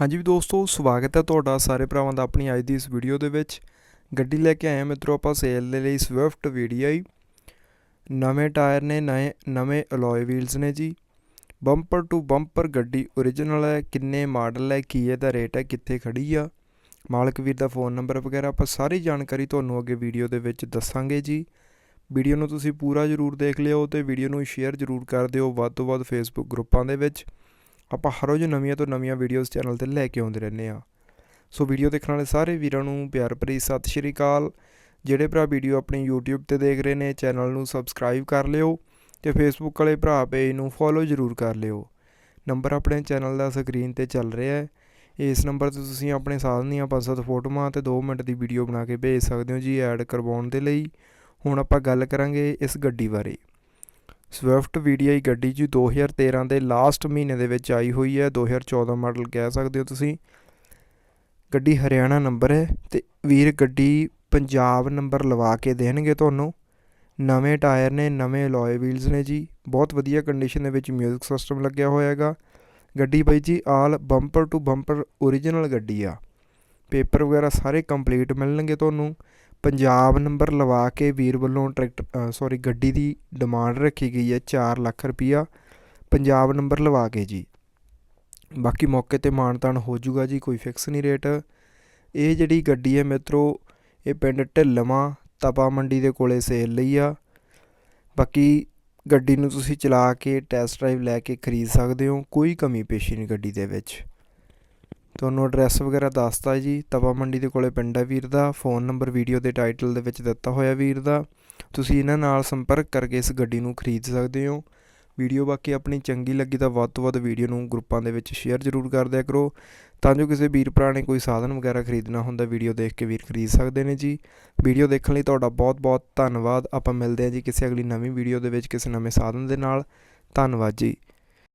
ਹਾਂਜੀ ਵੀ ਦੋਸਤੋ, ਸਵਾਗਤ ਹੈ ਤੁਹਾਡਾ ਸਾਰੇ ਭਰਾਵਾਂ ਦਾ ਆਪਣੀ ਅੱਜ ਦੀ ਇਸ ਵੀਡੀਓ ਦੇ ਵਿੱਚ। ਗੱਡੀ ਲੈ ਕੇ ਆਏ ਹਾਂ ਮਿੱਤਰੋ ਆਪਾਂ ਸੇਲ ਦੇ ਲਈ ਸਵਿਫਟ ਵੀਡੀਆਈ ਨਵੇਂ ਟਾਇਰ ਨੇ ਨਵੇਂ ਨਵੇਂ ਅਲੋਏ ਵੀਲਸ ਨੇ ਜੀ। ਬੰਪਰ ਟੂ ਬੰਪਰ ਗੱਡੀ ਓਰੀਜਨਲ ਹੈ, ਕਿੰਨੇ ਮਾਡਲ ਹੈ, ਕੀ ਇਹਦਾ ਰੇਟ ਹੈ, ਕਿੱਥੇ ਖੜੀ ਆ। ਮਾਲਕ ਵੀਰ ਦਾ ਫੋਨ ਨੰਬਰ ਵਗੈਰਾ ਆਪਾਂ ਸਾਰੀ ਜਾਣਕਾਰੀ ਤੁਹਾਨੂੰ ਅੱਗੇ ਵੀਡੀਓ ਦੇ ਵਿੱਚ ਦੱਸਾਂਗੇ ਜੀ। ਵੀਡੀਓ ਨੂੰ ਤੁਸੀਂ ਪੂਰਾ ਜ਼ਰੂਰ ਦੇਖ ਲਿਓ ਤੇ ਵੀਡੀਓ ਨੂੰ ਸ਼ੇਅਰ ਜ਼ਰੂਰ ਕਰ ਦਿਓ ਵੱਧ ਤੋਂ ਵੱਧ ਫੇਸਬੁੱਕ ਗਰੁੱਪਾਂ ਦੇ ਵਿੱਚ। ਆਪਾਂ ਹਰ ਰੋਜ਼ ਨਵੀਆਂ ਤੋਂ ਨਵੀਆਂ ਵੀਡੀਓਜ਼ ਚੈਨਲ ਤੇ ਲੈ ਕੇ ਆਉਂਦੇ ਰਹਿੰਦੇ ਆ ਸੋ ਵੀਡੀਓ ਦੇਖਣ ਵਾਲੇ ਸਾਰੇ ਵੀਰਾਂ ਨੂੰ ਪਿਆਰ ਭਰੀ ਸਤਿ ਸ਼੍ਰੀ ਅਕਾਲ। ਜਿਹੜੇ ਭਰਾ ਵੀਡੀਓ ਆਪਣੀ YouTube ਤੇ ਦੇਖ ਰਹੇ ਨੇ ਚੈਨਲ ਨੂੰ ਸਬਸਕ੍ਰਾਈਬ ਕਰ ਲਿਓ ਤੇ Facebook ਵਾਲੇ ਭਰਾ ਪੇਜ ਨੂੰ ਫੋਲੋ ਜ਼ਰੂਰ ਕਰ ਲਿਓ। ਨੰਬਰ ਆਪਣੇ ਚੈਨਲ ਦਾ ਸਕਰੀਨ ਤੇ ਚੱਲ ਰਿਹਾ ਹੈ। ਇਸ ਨੰਬਰ ਤੇ ਤੁਸੀਂ ਆਪਣੇ ਸਾਧਨ ਦੀਆਂ ਪੰਜ ਸੱਤ ਫੋਟੋਆਂ ਤੇ 2 ਮਿੰਟ ਦੀ ਵੀਡੀਓ ਬਣਾ ਕੇ ਭੇਜ ਸਕਦੇ ਹੋ ਜੀ ਐਡ ਕਰਵਾਉਣ ਦੇ ਲਈ। ਹੁਣ ਆਪਾਂ ਗੱਲ ਕਰਾਂਗੇ ਇਸ ਗੱਡੀ ਬਾਰੇ। ਸਵਿਫਟ ਵੀਡੀਆਈ ਗੱਡੀ ਜੀ 2013 ਦੇ ਲਾਸਟ ਮਹੀਨੇ ਦੇ ਵਿੱਚ ਆਈ ਹੋਈ ਹੈ 2014 ਮਾਡਲ ਕਹਿ ਸਕਦੇ ਹੋ ਤੁਸੀਂ। ਗੱਡੀ ਹਰਿਆਣਾ ਨੰਬਰ ਹੈ ਤੇ ਵੀਰ ਗੱਡੀ ਪੰਜਾਬ ਨੰਬਰ ਲਵਾ ਕੇ ਦੇਣਗੇ ਤੁਹਾਨੂੰ। ਨਵੇਂ ਟਾਇਰ ਨੇ, ਨਵੇਂ ਅਲੋਏ ਵੀਲਸ ਨੇ ਜੀ, ਬਹੁਤ ਵਧੀਆ ਕੰਡੀਸ਼ਨ ਦੇ ਵਿੱਚ ਮਿਊਜ਼ਿਕ ਸਿਸਟਮ ਲੱਗਿਆ ਹੋਇਆ ਹੈਗਾ। ਗੱਡੀ ਬਾਈ ਜੀ all bumper to bumper original ਗੱਡੀ ਆ। ਪੇਪਰ ਵਗੈਰਾ ਸਾਰੇ ਕੰਪਲੀਟ ਮਿਲਣਗੇ ਤੁਹਾਨੂੰ। ਪੰਜਾਬ ਨੰਬਰ ਲਵਾ ਕੇ ਵੀਰ ਵੱਲੋਂ ਟਰੈਕਟਰ ਸੌਰੀ ਗੱਡੀ ਦੀ ਡਿਮਾਂਡ ਰੱਖੀ ਗਈ ਹੈ 4 ਲੱਖ ਰੁਪਈਆ। ਪੰਜਾਬ ਨੰਬਰ ਲਵਾ ਕੇ ਜੀ। ਬਾਕੀ ਮੌਕੇ ਤੇ ਮਾਨਤਾਨ ਹੋ ਜਾਊਗਾ ਜੀ, ਕੋਈ ਫਿਕਸ ਨਹੀਂ ਰੇਟ ਇਹ ਜਿਹੜੀ ਗੱਡੀ ਹੈ ਮਿੱਤਰੋ, ਇਹ ਪਿੰਡ ਢਿੱਲਵਾਂ, ਤਪਾ ਮੰਡੀ ਦੇ ਕੋਲੇ ਸੇਲ ਲਈ ਆ। ਬਾਕੀ ਗੱਡੀ ਨੂੰ ਤੁਸੀਂ ਚਲਾ ਕੇ ਟੈਸਟ ਡਰਾਈਵ ਲੈ ਕੇ ਖਰੀਦ ਸਕਦੇ ਹੋ, ਕੋਈ ਕਮੀ ਪੇਸ਼ੀ ਨਹੀਂ ਗੱਡੀ ਦੇ ਵਿੱਚ। ਤੁਹਾਨੂੰ ਐਡਰੈਸ ਵਗੈਰਾ ਦੱਸਤਾ ਜੀ, ਤਵਾ ਮੰਡੀ ਦੇ ਕੋਲੇ ਪਿੰਡ ਹੈ ਵੀਰ ਦਾ ਫੋਨ ਨੰਬਰ ਵੀਡੀਓ ਦੇ ਟਾਈਟਲ ਦੇ ਵਿੱਚ ਦਿੱਤਾ ਹੋਇਆ ਵੀਰ ਦਾ। ਤੁਸੀਂ ਇਹਨਾਂ ਨਾਲ ਸੰਪਰਕ ਕਰਕੇ ਇਸ ਗੱਡੀ ਨੂੰ ਖਰੀਦ ਸਕਦੇ ਹੋ। ਵੀਡੀਓ ਬਾਕੀ ਆਪਣੀ ਚੰਗੀ ਲੱਗੀ ਤਾਂ ਵੱਧ ਤੋਂ ਵੱਧ ਵੀਡੀਓ ਨੂੰ ਗਰੁੱਪਾਂ ਦੇ ਵਿੱਚ ਸ਼ੇਅਰ ਜ਼ਰੂਰ ਕਰ ਦਿਆ ਕਰੋ। ਤਾਂ ਜੋ ਕਿਸੇ ਵੀਰ ਭਰਾ ਨੇ ਕੋਈ ਸਾਧਨ ਵਗੈਰਾ ਖਰੀਦਣਾ ਹੁੰਦਾ ਵੀਡੀਓ ਦੇਖ ਕੇ ਵੀਰ ਖਰੀਦ ਸਕਦੇ ਨੇ ਜੀ। ਵੀਡੀਓ ਦੇਖਣ ਲਈ ਤੁਹਾਡਾ ਬਹੁਤ ਬਹੁਤ ਧੰਨਵਾਦ। ਆਪਾਂ ਮਿਲਦੇ ਹਾਂ ਜੀ ਕਿਸੇ ਅਗਲੀ ਨਵੀਂ ਵੀਡੀਓ ਦੇ ਵਿੱਚ, ਕਿਸੇ ਨਵੇਂ ਸਾਧਨ ਦੇ ਨਾਲ। ਧੰਨਵਾਦ ਜੀ।